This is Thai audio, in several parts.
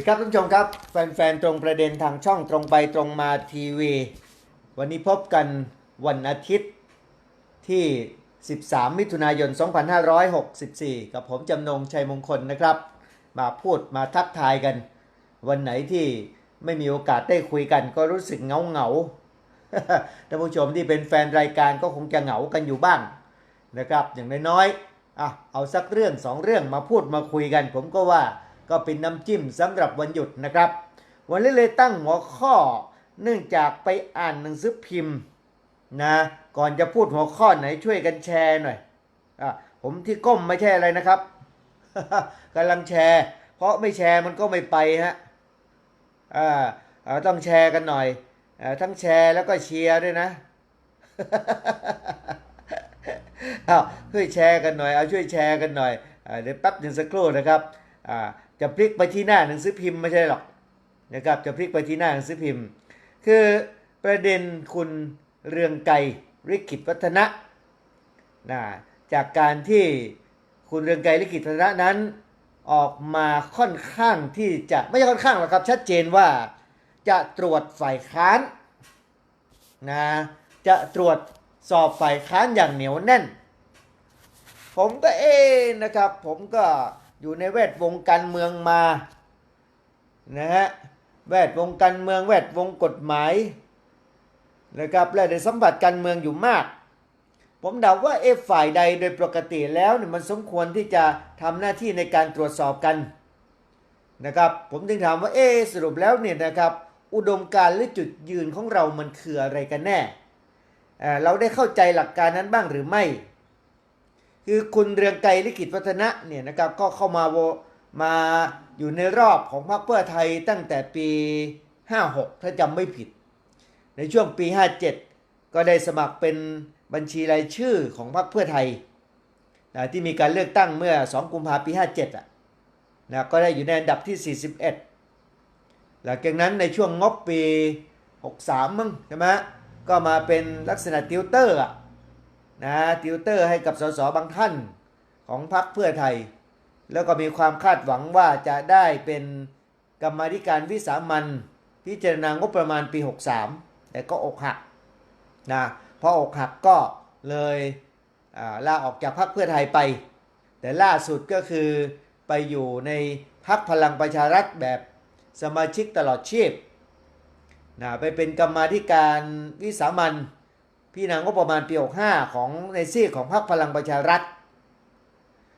ดีครับท่านผู้ชมครับ แฟนๆ ตรงประเด็นทางช่องตรงไปตรงมาทีวี วันนี้พบกันวันอาทิตย์ที่ 13 มิถุนายน 2564 กับผมจำนงชัยมงคลนะครับ มาพูดมาทักทายกัน วันไหนที่ไม่มีโอกาสได้คุยกันก็รู้สึกเหงาเหงาท่านผู้ชมที่เป็นแฟนรายการก็คงจะเหงากันอยู่บ้างนะครับ อย่างน้อยๆอะเอาสักเรื่องสองเรื่องมาพูดมาคุยกัน ผมก็ว่า ก็เป็นน้ำจิ้มสำหรับวันหยุดนะครับ วันนี้เลยตั้งหัวข้อ เนื่องจากไปอ่านหนังสือพิมพ์นะก่อนจะพูดหัวข้อไหนช่วยกันแชร์หน่อยอะผมที่ก้มไม่ใช่อะไรนะครับกำลังแชร์ เพราะไม่แชร์มันก็ไม่ไปฮะอ่าต้องแชร์กันหน่อยอทั้งแชร์แล้วก็เชียร์ด้วยนะเอาช่วยแชร์กันหน่อยเอาช่วยแชร์กันหน่อยอเดี๋ยวแป๊บหนึ่งสักครู่นะครับอ่า จะพลิกไปที่หน้าหนังสือพิมพ์ไม่ใช่หรอกนะครับจะพลิกไปที่หน้าหนังสือพิมพ์ คือประเด็นคุณเรืองไกรริกิตวัฒนะนะจากการที่คุณเรืองไกรลิกิตวัฒนะนั้น ออกมาค่อนข้างที่จะไม่ใช่ค่อนข้างหรอกครับ ชัดเจนว่าจะตรวจฝ่ายค้านนะจะตรวจสอบฝ่ายค้านอย่างเหนียวแน่น ผมก็เอ๊นะครับ ผมก็ อยู่ในแวดวงการเมืองมานะฮะแวดวงการเมืองแวดวงกฎหมายนะครับและได้สัมผัสการเมืองอยู่มาก ผมเดาว่าเอะฝ่ายใดโดยปกติแล้วเนี่ยมันสมควรที่จะทำหน้าที่ในการตรวจสอบกันนะครับผมจึงถามว่าเอสรุปแล้วเนี่ยนะครับอุดมการณ์หรือจุดยืนของเรามันคืออะไรกันแน่ เราได้เข้าใจหลักการนั้นบ้างหรือไม่ คือคุณเรืองไกรลิขิตวัฒนะเนี่ยนะครับก็เข้ามาโวมาอยู่ในรอบของพรรคเพื่อไทยตั้งแต่ปี 56 ถ้าจำไม่ผิด ในช่วงปี 57 ก็ได้สมัครเป็นบัญชีรายชื่อของพรรคเพื่อไทยนะที่มีการเลือกตั้งเมื่อ 2 กุมภาพันธ์ปี 57อะนะก็ได้อยู่ในอันดับที่ 41 หลังจากนั้นในช่วงงบปี 63 มั้งใช่ไหมก็มาเป็นลักษณะติวเตอร์อะ นะติวเตอร์ให้กับสสบางท่านของพรรคเพื่อไทย แล้วก็มีความคาดหวังว่าจะได้เป็นกรรมธิการวิสามันพิจารณางบประมาณปี 63 แต่ก็อกหักนะพออกหักก็เลยอ่าลาออกจากพรรคเพื่อไทยไป แต่ล่าสุดก็คือไปอยู่ในพรรคพลังประชารัฐแบบสมาชิกตลอดชีพนะไปเป็นกรรมาธิการวิสามัน พี่นางก็ประมาณปี65ของในซีกของพรรคพลังประชารัฐ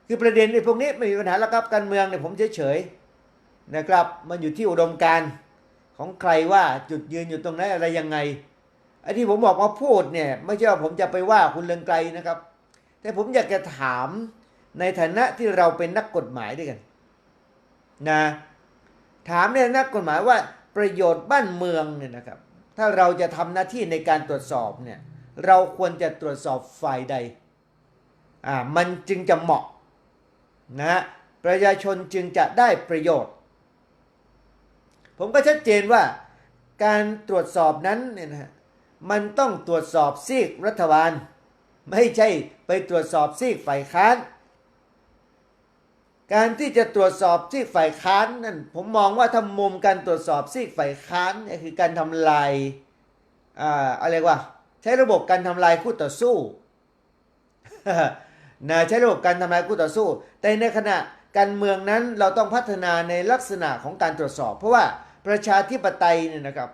คือประเด็นในพวกนี้ไม่มีปัญหาแล้วครับการเมืองเนี่ยผมเฉยๆนะครับมันอยู่ที่อุดมการณ์ของใครว่าจุดยืนอยู่ตรงไหนอะไรยังไงไอ้ที่ผมบอกว่าพูดเนี่ยไม่ใช่ว่าผมจะไปว่าคุณเลืองไกลนะครับ แต่ผมอยากจะถามในฐานะที่เราเป็นนักกฎหมายด้วยกันนะถามในนักกฎหมายว่าประโยชน์บ้านเมืองเนี่ยนะครับ ถ้าเราจะทำหน้าที่ในการตรวจสอบเนี่ย เราควรจะตรวจสอบฝ่ายใดอ่ามันจึงจะเหมาะนะฮะประชาชนจึงจะได้ประโยชน์ ผมก็ชัดเจนว่าการตรวจสอบนั้นเนี่ยนะฮะมันต้องตรวจสอบซีกรัฐบาล ไม่ใช่ไปตรวจสอบซีกฝ่ายค้าน การที่จะตรวจสอบซีกฝ่ายค้านนั่นผมมองว่าถ้ามุมการตรวจสอบซีกฝ่ายค้านเนี่ยคือการทำลายอ่าอะไรวะ ใช้ระบบการทำลายคู่ต่อสู้นะใช้ระบบการทำลายคู่ต่อสู้ แต่ในขณะการเมืองนั้นเราต้องพัฒนาในลักษณะของการตรวจสอบ เพราะว่าประชาธิปไตยเนี่ยนะครับ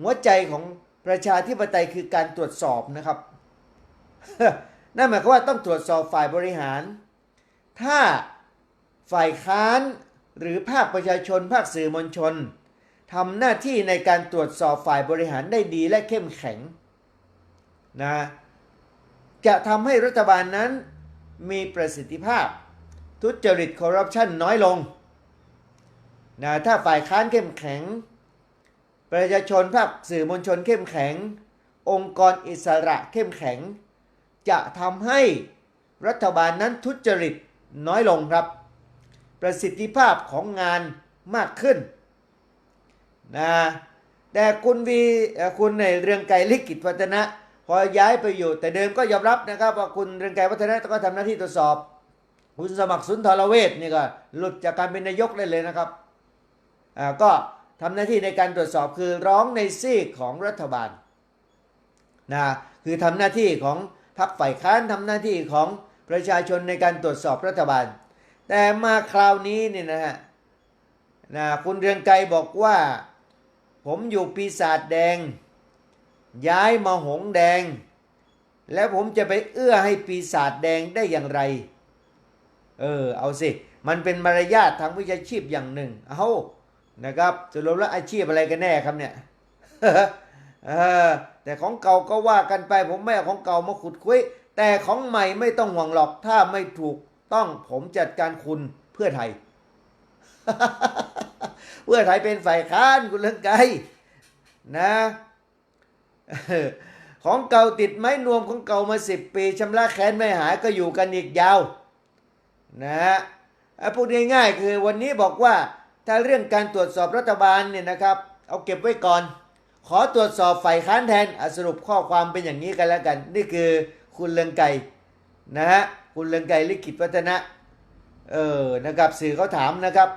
หัวใจของประชาธิปไตยคือการตรวจสอบนะครับ นั่นหมายความว่าต้องตรวจสอบฝ่ายบริหาร ถ้าฝ่ายค้านหรือภาคประชาชน ภาคสื่อมวลชนทำหน้าที่ในการตรวจสอบฝ่ายบริหารได้ดีและเข้มแข็ง นะจะทำให้รัฐบาลนั้นมีประสิทธิภาพ ทุจริตคอร์รัปชันน้อยลงนะถ้าฝ่ายค้านเข้มแข็ง ประชาชนภาคสื่อมวลชนเข้มแข็ง องค์กรอิสระเข้มแข็ง จะทำให้รัฐบาลนั้นทุจริตน้อยลงครับ ประสิทธิภาพของงานมากขึ้นนะแต่คุณวีคุณในเรื่องไกรลิกิตวัฒนะ พอย้ายไปอยู่ แต่เดิมก็ยอมรับนะครับ ว่าคุณเรืองไกรวัฒนะก็ทำหน้าที่ตรวจสอบ คุณสมัครสุนทรเวชนี่ก็หลุดจากการเป็นนายกได้เลยนะครับอ่าก็ทำหน้าที่ในการตรวจสอบคือร้องในซีกของรัฐบาลนะคือทำหน้าที่ของพรรคฝ่ายค้านทำหน้าที่ของประชาชนในการตรวจสอบรัฐบาล แต่มาคราวนี้เนี่ยนะฮะนะคุณเรืองไกรบอกว่า ผมอยู่ปีศาจแดง ย้ายมาหงแดง แล้วผมจะไปเอื้อให้ปีศาจแดงได้อย่างไร เออ เอาสิ มันเป็นมารยาททางวิชาชีพอย่างหนึ่ง เอานะครับสรุปแล้วอาชีพอะไรกันแน่ครับเนี่ยเออแต่ของเก่าก็ว่ากันไป ผมไม่เอาของเก่ามาขุดคุย แต่ของใหม่ไม่ต้องห่วงหรอก ถ้าไม่ถูกต้องผมจัดการคุณเพื่อไทย เพื่อไทยเป็นฝ่ายค้านคุณเลืองไกรนะ ของเก่าติดไม้นวมของเก่ามาสิบปีชำระแค้นไม่หายก็อยู่กันอีกยาวนะฮะอะพูดง่ายๆคือวันนี้บอกว่าถ้าเรื่องการตรวจสอบรัฐบาลเนี่ยนะครับ เอาเก็บไว้ก่อน ขอตรวจสอบฝ่ายค้านแทนสรุปข้อความเป็นอย่างนี้กันแล้วกัน นี่คือคุณเลืองไก่นะฮะคุณเลืองไก่ลิขิตวัฒนะเออนะครับสื่อเขาถามนะครับ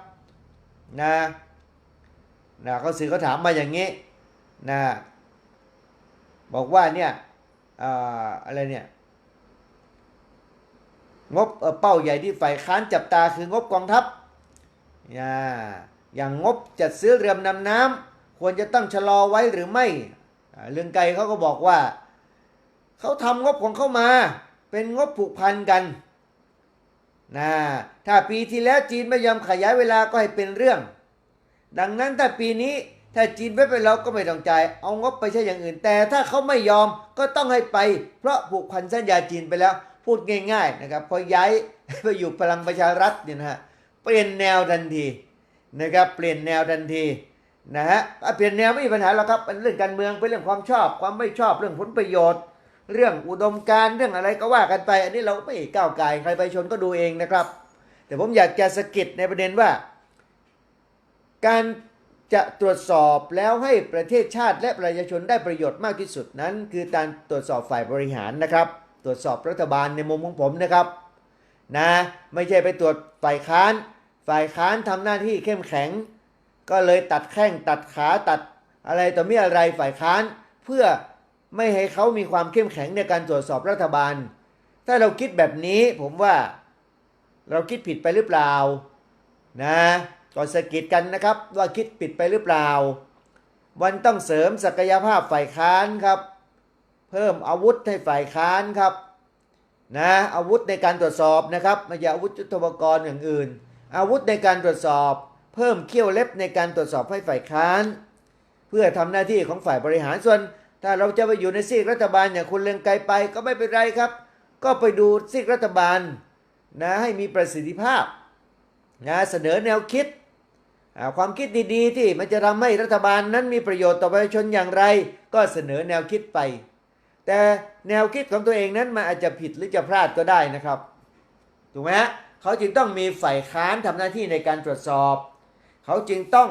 นะนะเขาสื่อเขาถามมาอย่างนี้นะ บอกว่าเนี่ยออะไรเนี่ยงบเป้าใหญ่ที่ฝ่ายค้านจับตาคืองบกองทัพ อย่าอย่างงบจัดซื้อเรือดำน้ำควรจะต้องชะลอไว้หรือไม่ เรื่องไกลเขาก็บอกว่า เขาทำงบของเขามา เป็นงบผูกพันกันนะถ้าปีที่แล้วจีนไม่ยอมขยายเวลาก็ให้เป็นเรื่อง ดังนั้นถ้าปีนี้ ถ้าจีนไม่ไปเราก็ไม่ต้องจ่าย เอางบไปใช้อย่างอื่น แต่ถ้าเขาไม่ยอมก็ต้องให้ไป เพราะผูกพันสัญญาจีนไปแล้ว พูดง่าย ๆนะครับ พอย้ายไปอยู่พลังประชารัฐเนี่ยนะฮะเปลี่ยนแนวทันทีนะครับเปลี่ยนแนวทันทีนะฮะเปลี่ยนแนวไม่มีปัญหาหรอกครับเป็นเรื่องการเมืองเป็นเรื่องความชอบ ความไม่ชอบเรื่องผลประโยชน์ เรื่องอุดมการเรื่องอะไรก็ว่ากันไป อันนี้เราไม่ก้าวไก่ใครไปชนก็ดูเองนะครับ แต่ผมอยากจะสะกิดในประเด็นว่า การ จะตรวจสอบแล้วให้ประเทศชาติและประชาชนได้ประโยชน์มากที่สุดนั้น คือการตรวจสอบฝ่ายบริหารนะครับ ตรวจสอบรัฐบาลในมุมของผมนะครับนะไม่ใช่ไปตรวจฝ่ายค้าน ฝ่ายค้านทำหน้าที่เข้มแข็ง ก็เลยตัดแข้งตัดขาตัดอะไรต่อมีอะไรฝ่ายค้าน เพื่อไม่ให้เขามีความเข้มแข็งในการตรวจสอบรัฐบาล ถ้าเราคิดแบบนี้ผมว่าเราคิดผิดไปหรือเปล่านะ ก็สะกิดกันนะครับ ว่าคิดผิดไปหรือเปล่า วันต้องเสริมศักยภาพฝ่ายค้านครับ เพิ่มอาวุธให้ฝ่ายค้านครับนะอาวุธในการตรวจสอบนะครับไม่ใช่อาวุธยุทโธปกรณ์อย่างอื่น อาวุธในการตรวจสอบ เพิ่มเขี้ยวเล็บในการตรวจสอบให้ฝ่ายค้าน เพื่อทำหน้าที่ของฝ่ายบริหารส่วน ถ้าเราจะไปอยู่ในซีกรัฐบาลอย่างคุณเลืองไกลไปก็ไม่เป็นไรครับ ก็ไปดูซีกรัฐบาลนะให้มีประสิทธิภาพนะเสนอแนวคิด ความคิดดีๆ ที่มันจะทำให้รัฐบาลนั้นมีประโยชน์ต่อประชาชนอย่างไร ก็เสนอแนวคิดไป แต่แนวคิดของตัวเองนั้นมันอาจจะผิดหรือจะพลาดก็ได้นะครับถูกไหมฮะเขาจึงต้องมีฝ่ายค้านทำหน้าที่ในการตรวจสอบ เขาจึงต้อง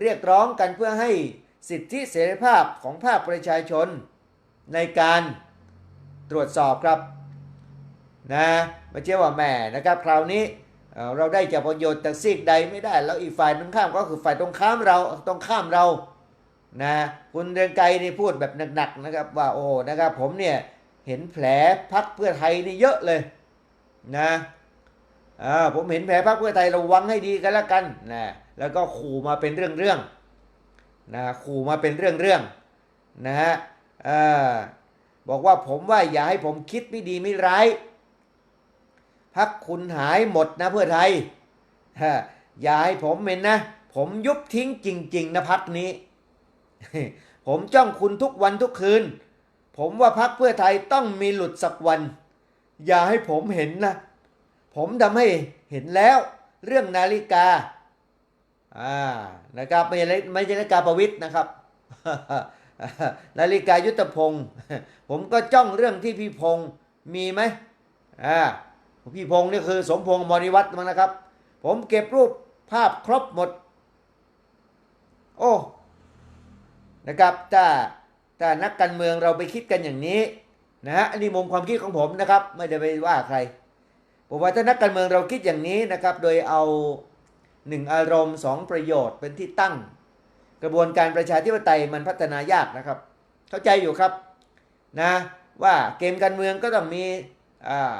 เรียกร้องกันเพื่อให้สิทธิเสรีภาพของภาคประชาชน ในการตรวจสอบครับนะไม่ใช่ว่าแหม่นะครับ คราวนี้ เราได้จากประโยชน์จากซีกใดไม่ได้ แล้วอีกฝ่ายตรงข้ามก็คือฝ่ายตรงข้ามเราตรงข้ามเรานะคุณเรืองไกรนี่พูดแบบหนักๆนะครับว่าโอ้นะครับผมเนี่ยเห็นแผลพักเพื่อไทยนี่เยอะเลยนะอ่าผมเห็นแผลพักเพื่อไทยระวังให้ดีกันแล้วกันนะแล้วก็ขู่มาเป็นเรื่องๆนะขู่มาเป็นเรื่องๆนะฮะอ่าบอกว่าผมว่าอย่าให้ผมคิดไม่ดีไม่ร้าย พักคุณหายหมดนะเพื่อไทยอย่าให้ผมเห็นนะ ผมยุบทิ้งจริง ๆ นะพักนี้ ผมจ้องคุณทุกวันทุกคืน ผมว่าพักเพื่อไทยต้องมีหลุดสักวัน อย่าให้ผมเห็นนะ ผมทำให้เห็นแล้ว เรื่องนาฬิกาอ่านะครับไม่ใช่ไม่ใช่นาฬิกาประวิตรนะครับนาฬิกายุทธพงศ์ผมก็จ้องเรื่องที่พี่พงศ์มีไหมอ่า พี่พงศ์นี่คือสมพงศ์มริวัฒน์มั้งนะครับ ผมเก็บรูปภาพครบหมด โอ้นะครับถ้าถ้านักการเมืองเราไปคิดกันอย่างนี้นะฮะอันนี้มุมความคิดของผมนะครับ ไม่ได้ไปว่าใครผมว่าถ้านักการเมืองเราคิดอย่างนี้นะครับ โดยเอาหนึ่งอารมณ์สองประโยชน์เป็นที่ตั้ง กระบวนการประชาธิปไตยมันพัฒนายากนะครับ เข้าใจอยู่ครับนะว่าเกมการเมืองก็ต้องมีอ่า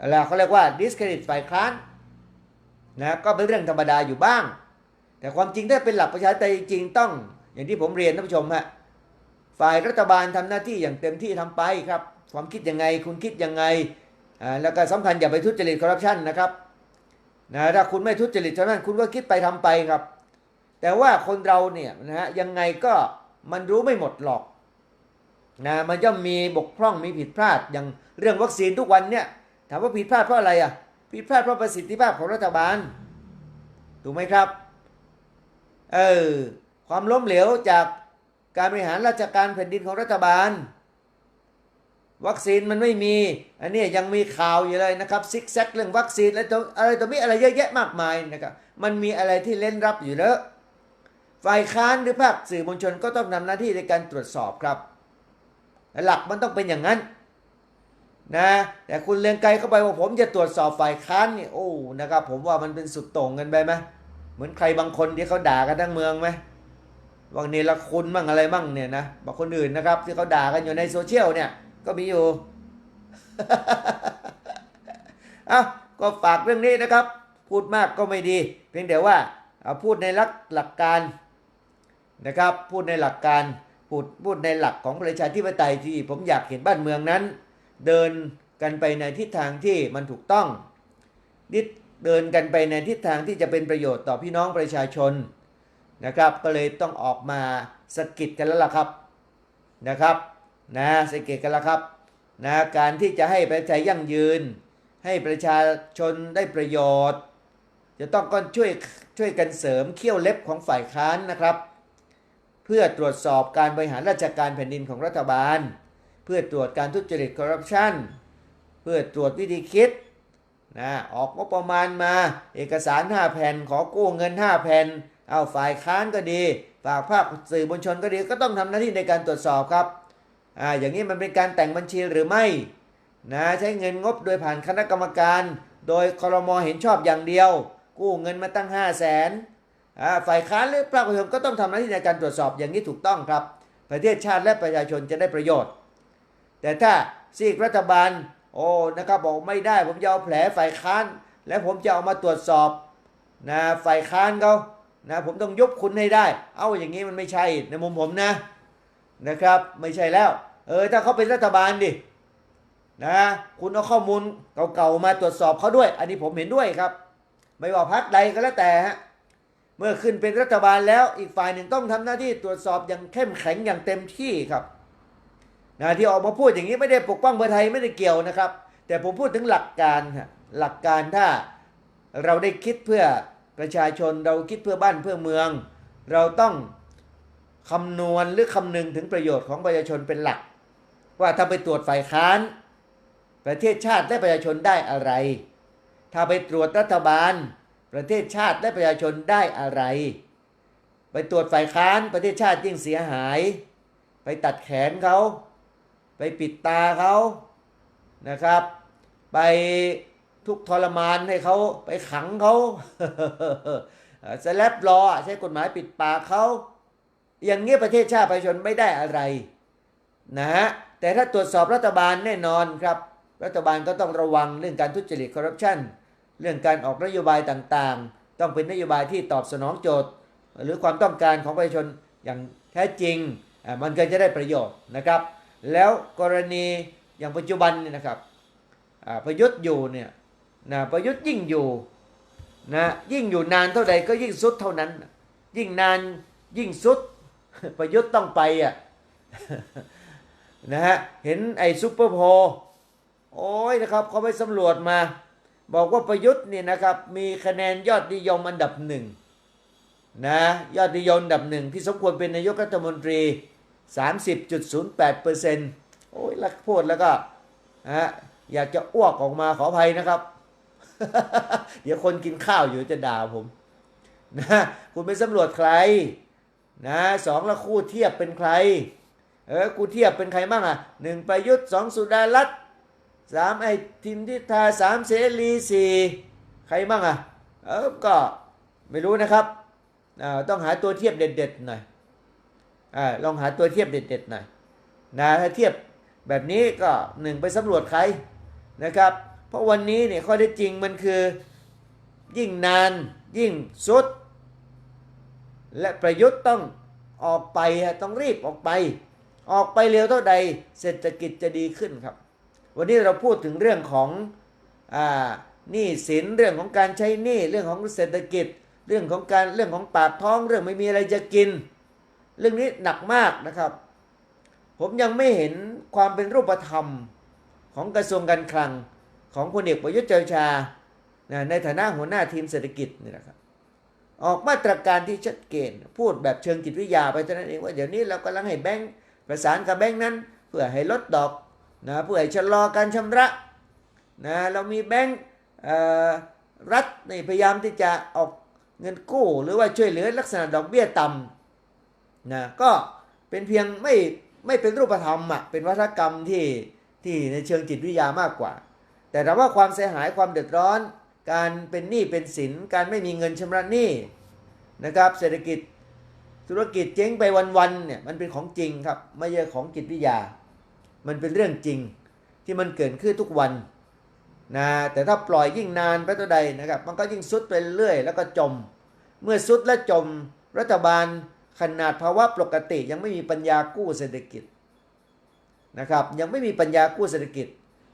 อะไรเขาเรียกว่า discredit ฝ่ายค้านนะก็เป็นเรื่องธรรมดาอยู่บ้าง แต่ความจริงถ้าเป็นหลักประชาธิปไตยจริงต้อง อย่างที่ผมเรียนท่านผู้ชมฮะฝ่ายรัฐบาลทำหน้าที่อย่างเต็มที่ทำไปครับ ความคิดยังไงคุณคิดยังไงอ่าแล้วก็สำคัญอย่าไปทุจริตคอร์รัปชันนะครับนะถ้าคุณไม่ทุจริตเท่านั้นคุณก็คิดไปทำไปครับ แต่ว่าคนเราเนี่ยนะฮะยังไงก็มันรู้ไม่หมดหรอกนะมันย่อมมีบกพร่องมีผิดพลาดอย่างเรื่องวัคซีนทุกวันเนี่ย ถามว่าผิดพลาดเพราะอะไรอะผิดพลาดเพราะประสิทธิภาพของรัฐบาล ถูกไหมครับ เออ ความล้มเหลวจากการบริหารราชการแผ่นดินของรัฐบาล วัคซีนมันไม่มี อันนี้ยังมีข่าวอยู่เลยนะครับซิกแซกเรื่องวัคซีนอะตัวอะไรตัวมีอะไรเยอะแยะมากมายนะครับ มันมีอะไรที่เล่นรับอยู่เยอะฝ่ายค้านหรือภาคสื่อมวลชนก็ต้องทำหน้าที่ในการตรวจสอบครับ หลักมันต้องเป็นอย่างนั้น นะแต่คุณเลียงไกลเข้าไปว่าผมจะตรวจสอบฝ่ายค้านนี่โอ้นะครับผมว่ามันเป็นสุดโต่งกันไปไหมเหมือนใครบางคนที่เขาด่ากันทั้งเมืองไหมว่าเนรคุณมั่งอะไรมั่งเนี่ยนะบอกคนอื่นนะครับที่เขาด่ากันอยู่ในโซเชียลเนี่ยก็มีอยู่อะก็ฝากเรื่องนี้นะครับ พูดมากก็ไม่ดี เพียงแต่ว่าเอาพูดในหลักหลักการนะครับ พูดในหลักการพูดพูดในหลักของประชาธิปไตยที่ผมอยากเห็นบ้านเมืองนั้น เดินกันไปในทิศทางที่มันถูกต้องดิเดินกันไปในทิศทางที่จะเป็นประโยชน์ต่อพี่น้องประชาชนนะครับ ก็เลยต้องออกมาสะกิดกันแล้วล่ะครับนะครับนะสะกิดกันแล้วครับนะการที่จะให้ประชายั่งยืน ให้ประชาชนได้ประโยชน์ จะต้องก็ช่วยช่วยกันเสริมเขี้ยวเล็บของฝ่ายค้านนะครับ เพื่อตรวจสอบการบริหารราชการแผ่นดินของรัฐบาล เพื่อตรวจการทุจริตคอร์รัปชันเพื่อตรวจวิธีคิดนะออกงบประมาณมาเอกสาร 5 แผ่นขอกู้เงิน 5 แผ่น เอาฝ่ายค้านก็ดีฝากภาคสื่อมวลชนก็ดีก็ต้องทำหน้าที่ในการตรวจสอบครับอ่าอย่างนี้มันเป็นการแต่งบัญชีหรือไม่นะใช้เงินงบโดยผ่านคณะกรรมการ โดยคอรมอเห็นชอบอย่างเดียว กู้เงินมาตั้ง 5 0 0แสนอ่าฝ่ายค้านหรือภาคประชาชนก็ต้องทำหน้าที่ในการตรวจสอบอย่างนี้ถูกต้องครับ ประเทศชาติและประชาชนจะได้ประโยชน์ แต่ถ้าซีกรัฐบาล โอ้นะครับบอกไม่ได้ ผมจะเอาแผลฝ่ายค้าน และผมจะเอามาตรวจสอบนะฝ่ายค้านเขานะผมต้องยุบคุณให้ได้ เอาอย่างนี้มันไม่ใช่ในมุมผมนะนะครับไม่ใช่แล้ว เออถ้าเขาเป็นรัฐบาลดินะคุณเอาข้อมูลเก่าๆมาตรวจสอบเขาด้วย อันนี้ผมเห็นด้วยครับ ไม่ว่าพักใดก็แล้วแต่ฮะเมื่อขึ้นเป็นรัฐบาลแล้วอีกฝ่ายหนึ่งต้องทำหน้าที่ตรวจสอบอย่างเข้มแข็งอย่างเต็มที่ครับ นะที่ออกมาพูดอย่างนี้ไม่ได้ปกป้องเพื่อไทยไม่ได้เกี่ยวนะครับ แต่ผมพูดถึงหลักการหลักการถ้าเราได้คิดเพื่อประชาชนเราคิดเพื่อบ้านเพื่อเมือง เราต้องคำนวณหรือคำนึงถึงประโยชน์ของประชาชนเป็นหลัก ว่าถ้าไปตรวจฝ่ายค้าน ประเทศชาติและประชาชนได้อะไร ถ้าไปตรวจรัฐบาล ประเทศชาติและประชาชนได้อะไร ไปตรวจฝ่ายค้านประเทศชาติยิ่งเสียหาย ไปตัดแขนเขา ไปปิดตาเขานะครับ ไปทุกทรมานให้เขาไปขังเขาสแลบรอใช้กฎหมายปิดปากเขาอย่างนี้ประเทศชาติประชาชนไม่ได้อะไรนะฮะแต่ถ้าตรวจสอบรัฐบาลแน่นอนครับ รัฐบาลก็ต้องระวังเรื่องการทุจริตคอร์รัปชันเรื่องการออกนโยบายต่างๆ ต้องเป็นนโยบายที่ตอบสนองโจทย์ หรือความต้องการของประชาชนอย่างแท้จริงมันก็จะได้ประโยชน์นะครับ แล้วกรณีอย่างปัจจุบันเนี่ยนะครับประยุทธ์อยู่เนี่ยนะประยุทธ์ยิ่งอยู่นะยิ่งอยู่นานเท่าใดก็ยิ่งสุดเท่านั้น ยิ่งนานยิ่งสุดประยุทธ์ต้องไปอะนะฮะเห็นไอ้ซุปเปอร์โพลโอ้ยนะครับเขาไปสำรวจมา บอกว่าประยุทธ์เนี่ยนะครับมีคะแนนยอดนิยมอันดับหนึ่งนะยอดนิยมอันดับหนึ่งที่สมควรเป็นนายกรัฐมนตรี 30.08เปอร์เซ็นต์โอ้ยลักพูดแล้วก็ฮะอยากจะอ้วกออกมาขออภัยนะครับ เดี๋ยวคนกินข้าวอยู่จะด่าผมนะคุณไปสำรวจใครนะสองล้วคู่เทียบเป็นใคร เออคู่เทียบเป็นใครบ้างอะหนึ่งประยุทธ์สองสุดารัตน์สามไอ้ทิมทิทาสามเสรีสี่ใครบ้างอะเออก็ไม่รู้นะครับอ่าต้องหาตัวเทียบเด็ดๆหน่อย อลองหาตัวเทียบเด็ดๆหน่อยนะถ้าเทียบแบบนี้ก็หนึ่งไปสำรวจใครนะครับ เพราะวันนี้เนี่ยข้อเท็จริงมันคือยิ่งนานยิ่งสุด และประยุทธ์ต้องออกไปต้องรีบออกไป ออกไปเร็วเท่าใดเศรษฐกิจจะดีขึ้นครับ วันนี้เราพูดถึงเรื่องของอ่าหนี้สินเรื่องของการใช้หนี้เรื่องของเศรษฐกิจ เรื่องของการเรื่องของปากท้องเรื่องไม่มีอะไรจะกิน เรื่องนี้หนักมากนะครับ ผมยังไม่เห็นความเป็นรูปธรรมของกระทรวงการคลังของพลเอกประยุทธ์จันทร์ชานะในฐานะหัวหน้าทีมเศรษฐกิจนี่นะครับออกมาตรการที่ชัดเจนพูดแบบเชิงจิตวิทยาไปเท่านั้นเองว่าเดี๋ยวนี้เรากำลังให้แบงก์ประสานกับแบงก์นั้น เพื่อให้ลดดอกนะเพื่อให้ชะลอการชำระนะเรามีแบงก์รัฐในพยายามที่จะออกเงินกู้ หรือว่าช่วยเหลือลักษณะดอกเบี้ยต่ำ นะก็เป็นเพียงไม่ไม่เป็นรูปธรรมอะเป็นวัฒกรรมที่ที่ในเชิงจิตวิทยามากกว่า แต่ถามว่าความเสียหายความเดือดร้อน การเป็นหนี้เป็นสิน การไม่มีเงินชำระหนี้นะครับ เศรษฐกิจธุรกิจเจ๊งไปวันๆเนี่ยมันเป็นของจริงครับไม่ใช่ของจิตวิทยา มันเป็นเรื่องจริงที่มันเกิดขึ้นทุกวันนะแต่ถ้าปล่อยยิ่งนานไปเท่าใดนะครับ มันก็ยิ่งซุดไปเรื่อยแล้วก็จม เมื่อซุดและจมรัฐบาล ขนาดภาวะปกติยังไม่มีปัญญากู้เศรษฐกิจนะครับยังไม่มีปัญญากู้เศรษฐกิจ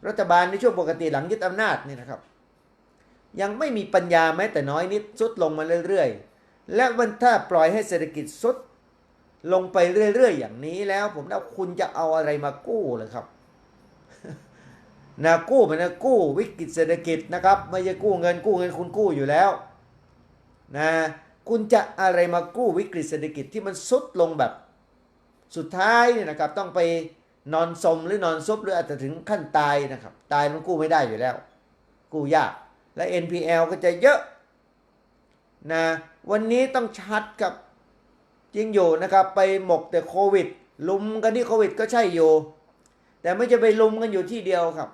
รัฐบาลในช่วงปกติหลังยึดอำนาจนี่นะครับ ยังไม่มีปัญญาแม้แต่น้อยนิดซุดลงมาเรื่อยๆ และวันถ้าปล่อยให้เศรษฐกิจซุดลงไปเรื่อยๆ อย่างนี้แล้วผมว่าคุณจะเอาอะไรมากู้เลยครับนะกู้มันนะกู้วิกฤตเศรษฐกิจนะครับ ไม่ใช่กู้เงินกู้เงินคุณกู้อยู่แล้วนะ คุณจะอะไรมากู้วิกฤตเศรษฐกิจที่มันซุดลงแบบสุดท้ายเนี่ยนะครับ ต้องไปนอนสมหรือนอนซุบหรืออาจจะถึงขั้นตายนะครับ ตายมันกู้ไม่ได้อยู่แล้ว กู้ยาก และ NPL ก็จะเยอะนะวันนี้ต้องชัดกับจริงอยู่นะครับ ไปหมกแต่โควิด ลุมกันที่โควิดก็ใช่อยู่ แต่ไม่จะไปลุมกันอยู่ที่เดียวครับ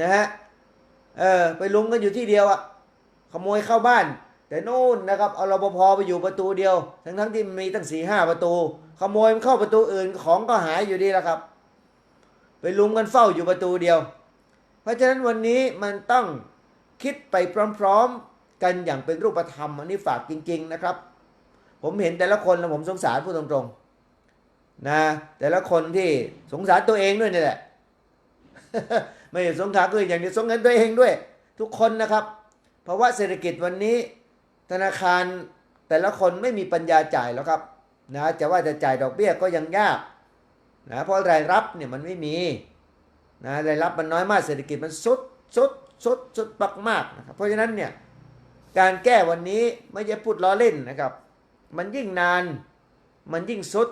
นะฮะเออไปลุมกันอยู่ที่เดียวอะขโมยเข้าบ้าน แต่นู่นนะครับเอารปภไปอยู่ประตูเดียว ทั้งทั้งๆที่มีตั้งสี่ห้าประตู ขโมยมันเข้าประตูอื่นของก็หายอยู่ดีแล้วครับ ไปลุมกันเฝ้าอยู่ประตูเดียว เพราะฉะนั้นวันนี้มันต้องคิดไปพร้อมๆ กันอย่างเป็นรูปธรรมอันนี้ฝากจริง ๆนะครับ ผมเห็นแต่ละคนแล้วผมสงสารพูดตรงๆนะแต่ละคนที่สงสารตัวเองด้วยนี่แหละไม่สงสารตัวเองอย่างเดียวสงสารตัวเองด้วย ทุกคนนะครับ เพราะว่าเศรษฐกิจวันนี้ ธนาคารแต่ละคนไม่มีปัญญาจ่ายแล้วครับนะจะว่าจะจ่ายดอกเบี้ยก็ยังยากนะเพราะรายรับเนี่ยมันไม่มีนะรายรับมันน้อยมากเศรษฐกิจมันสุดสุดสุดสุดปักมากนะครับเพราะฉะนั้นเนี่ยการแก้วันนี้ไม่ใช่พูดล้อเล่นนะครับ มันยิ่งนานมันยิ่งสุด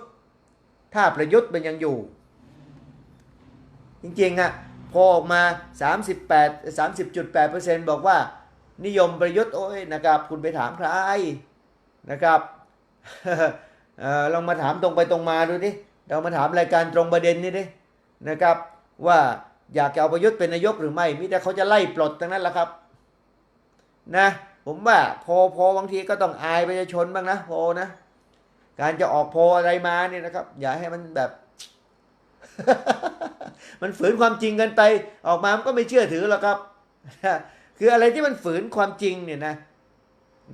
ถ้าประยุทธ์มันยังอยู่ จริงๆอะพอออกมา 38 30.8%บอกว่า นิยมประยุทธ์โอ้ยนะครับ คุณไปถามใครนะครับออลองมาถามตรงไปตรงมาดูดิเรามาถามรายการตรงประเด็นนี้ดินะครับ ว่าอยากจะเอาประยุทธ์เป็นนายกหรือไม่มิแต่เขาจะไล่ปลดทั้งนั้นแหละครับ นะ ผมว่าโพลโพลบางทีก็ต้องอายประชาชนบ้างนะโพลนะ การจะออกโพลอะไรมาเนี่ยนะครับ อย่าให้มันแบบ มันฝืนความจริงกันไป ออกมามันก็ไม่เชื่อถือหรอกครับ คืออะไรที่มันฝืนความจริงเนี่ยนะ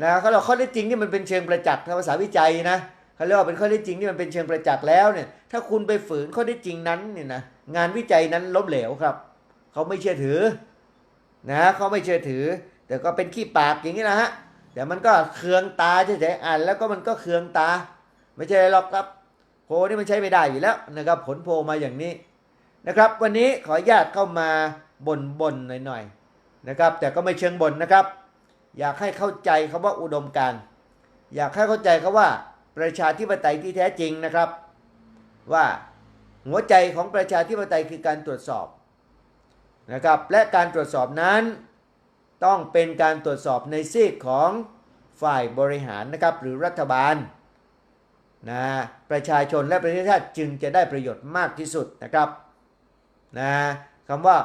นะเขาเราข้อเท็จริงที่มันเป็นเชิงประจักษ์ทางภาษาวิจัยนะเขาเรียกว่าเป็นข้อเท็จริงที่มันเป็นเชิงประจักษ์แล้วเนี่ย ถ้าคุณไปฝืนข้อเท็จริงนั้นเนี่ยนะงานวิจัยนั้นล้มเหลวครับเขาไม่เชื่อถือนะเขาไม่เชื่อถือ แต่ก็เป็นขี้ปากอย่างนี้นะฮะแต่มันก็เคืองตาเฉยๆอ่านแล้วก็มันก็เคืองตา ไม่ใช่อะไรหรอกครับโพนี่มันใช้ไม่ได้อยู่แล้วนะครับ ผลโพมาอย่างนี้นะครับ วันนี้ขออนุญาตเข้ามาบ่นๆหน่อยๆ นะครับแต่ก็ไม่เชิงบ่นนะครับ อยากให้เข้าใจคาว่าอุดมการอยากให้เข้าใจคาว่าประชาธิปไตยที่แท้จริงนะครับ ว่าหัวใจของประชาธิปไตยคือการตรวจสอบนะครับและการตรวจสอบนั้น ต้องเป็นการตรวจสอบในซีกของฝ่ายบริหารนะครับหรือรัฐบาลนะประชาชนและประเทศชาติจึงจะได้ประโยชน์มากที่สุดนะครับนะคำว่า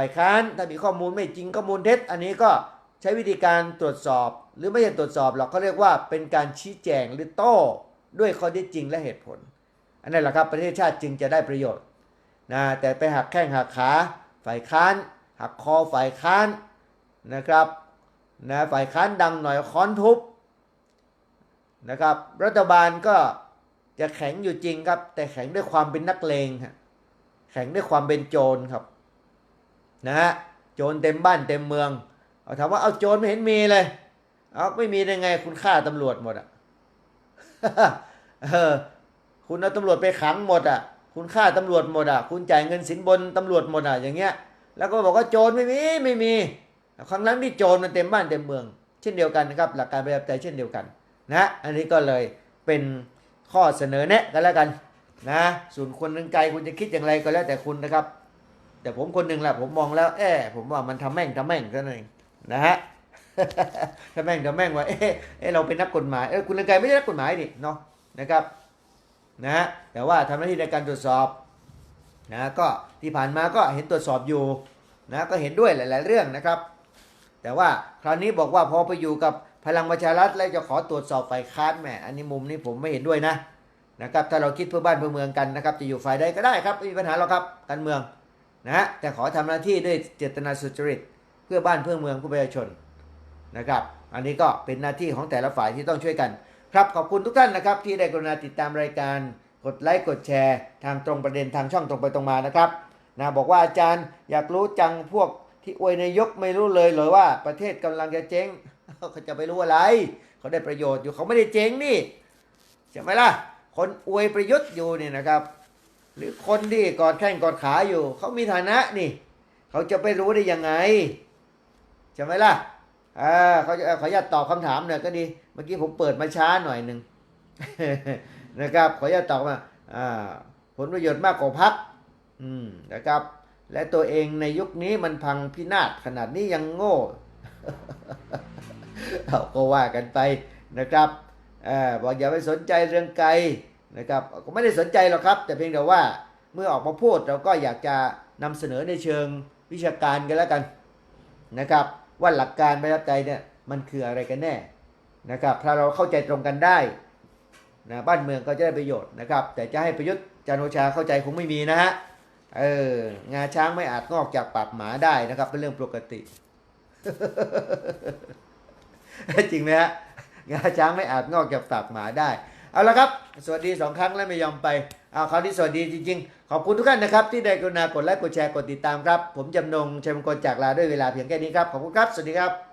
ฝ่ายค้านถ้ามีข้อมูลไม่จริงข้อมูลเท็จ อันนี้ก็ใช้วิธีการตรวจสอบ หรือไม่ใช่ตรวจสอบหรอกเขาเรียกว่าเป็นการชี้แจงหรือโต้ด้วยข้อเท็จจริงและเหตุผล อันนั้นแหละครับประเทศชาติจึงจะได้ประโยชน์นะแต่ไปหักแข้งหักขาฝ่ายค้าน หักคอฝ่ายค้านนะครับนะฝ่ายค้านดังหน่อยค้อนทุบนะครับ รัฐบาลก็จะแข็งอยู่จริงครับ แต่แข็งด้วยความเป็นนักเลงแข็งด้วยความเป็นโจรครับ นะฮะโจรเต็มบ้านเต็มเมืองเอาถามว่าเอาโจรไม่เห็นมีเลยเอาไม่มีได้ไงคุณฆ่าตำรวจหมดอะเออคุณเอาตำรวจไปขังหมดอะ คุณฆ่าตำรวจหมดอะ คุณจ่ายเงินสินบนตำรวจหมดอะอย่างเงี้ย แล้วก็บอกว่าโจรไม่มีไม่มีครั้งนั้นที่โจรมันเต็มบ้านเต็มเมือง เช่นเดียวกันนะครับหลักการประชาธิปไตยเช่นเดียวกันนะอันนี้ก็เลยเป็นข้อเสนอแนะกันแล้วกันนะส่วนคนนึงไกลคุณจะคิดอย่างไรก็แล้วแต่คุณนะครับ แต่ผมคนหนึ่งแหละผมมองแล้วเออผมว่ามันทำแม่งทำแม่งก็นั่นเองนะฮะทำแม่งทำแม่งว่าเอะเอะเราเป็นนักกฎหมายเออคุณเรืองไกรไม่ใช่นักกฎหมายนี่เนาะนะครับนะฮะแต่ว่าทำหน้าที่ในการตรวจสอบนะก็ที่ผ่านมาก็เห็นตรวจสอบอยู่นะก็เห็นด้วยหลาย ๆ เรื่องนะครับ แต่ว่าคราวนี้บอกว่าพอไปอยู่กับพลังประชารัฐแล้วจะขอตรวจสอบฝ่ายค้านแหมอันนี้มุมนี้ผมไม่เห็นด้วยนะนะครับถ้าเราคิดเพื่อบ้านเพื่อเมืองกันนะครับ จะอยู่ฝ่ายใดก็ได้ครับไม่มีปัญหาหรอกครับการเมือง นะฮะแต่ขอทำหน้าที่ด้วยเจตนาสุจริต เพื่อบ้านเพื่อเมืองเพื่อประชาชนนะครับ อันนี้ก็เป็นหน้าที่ของแต่ละฝ่ายที่ต้องช่วยกัน ครับขอบคุณทุกท่านนะครับ ที่ได้กรุณาติดตามรายการ กดไลค์กดแชร์ ทางตรงประเด็นทางช่องตรงไปตรงมานะครับนะบอกว่าอาจารย์อยากรู้จังพวกที่อวยนายกไม่รู้เลยเลยว่าประเทศกำลังจะเจ๊งเขาจะไปรู้อะไร เขาได้ประโยชน์อยู่เขาไม่ได้เจ๊งนี่ใช่ไหมล่ะคนอวยประยุทธ์อยู่เนี่ยนะครับ หรือคนที่กอดแข้งกอดขาอยู่ เขามีฐานะนี่ เขาจะไปรู้ได้ยังไงใช่ไหมล่ะอ่าเขาจะขออนุญาตตอบคำถามหน่อยก็ดี เมื่อกี้ผมเปิดมาช้าหน่อยหนึ่งนะครับ ขออนุญาตตอบมาอ่าผลประโยชน์มากกว่าพักอืมนะครับ และตัวเองในยุคนี้มันพังพินาศขนาดนี้ยังโง่เอาก็ว่ากันไปนะครับเออบอกอย่าไปสนใจเรื่องไกล นะครับก็ไม่ได้สนใจหรอกครับ แต่เพียงแต่ว่าเมื่อออกมาพูดเราก็อยากจะนำเสนอในเชิงวิชาการกันแล้วกันนะครับ ว่าหลักการประชาธิปไตยเนี่ยมันคืออะไรกันแน่นะครับ ถ้าเราเข้าใจตรงกันได้นะบ้านเมืองก็จะได้ประโยชน์นะครับ แต่จะให้ประยุทธ์จันโอชาเข้าใจคงไม่มีนะฮะเอองาช้างไม่อาจงอกจากปากหมาได้นะครับ เป็นเรื่องปกติ จริงไหมฮะงาช้างไม่อาจงอกจากปากหมาได้ เอาละครับ สวัสดีสองครั้งแล้วไม่ยอมไปเอาคราวที่สวัสดีจริงๆ ขอบคุณทุกท่านนะครับ ที่ได้กรุณากดไลค์กดแชร์กดติดตามครับ ผมจำนงชัยมงคลจากลาด้วยเวลาเพียงแค่นี้ครับ ขอบคุณครับ สวัสดีครับ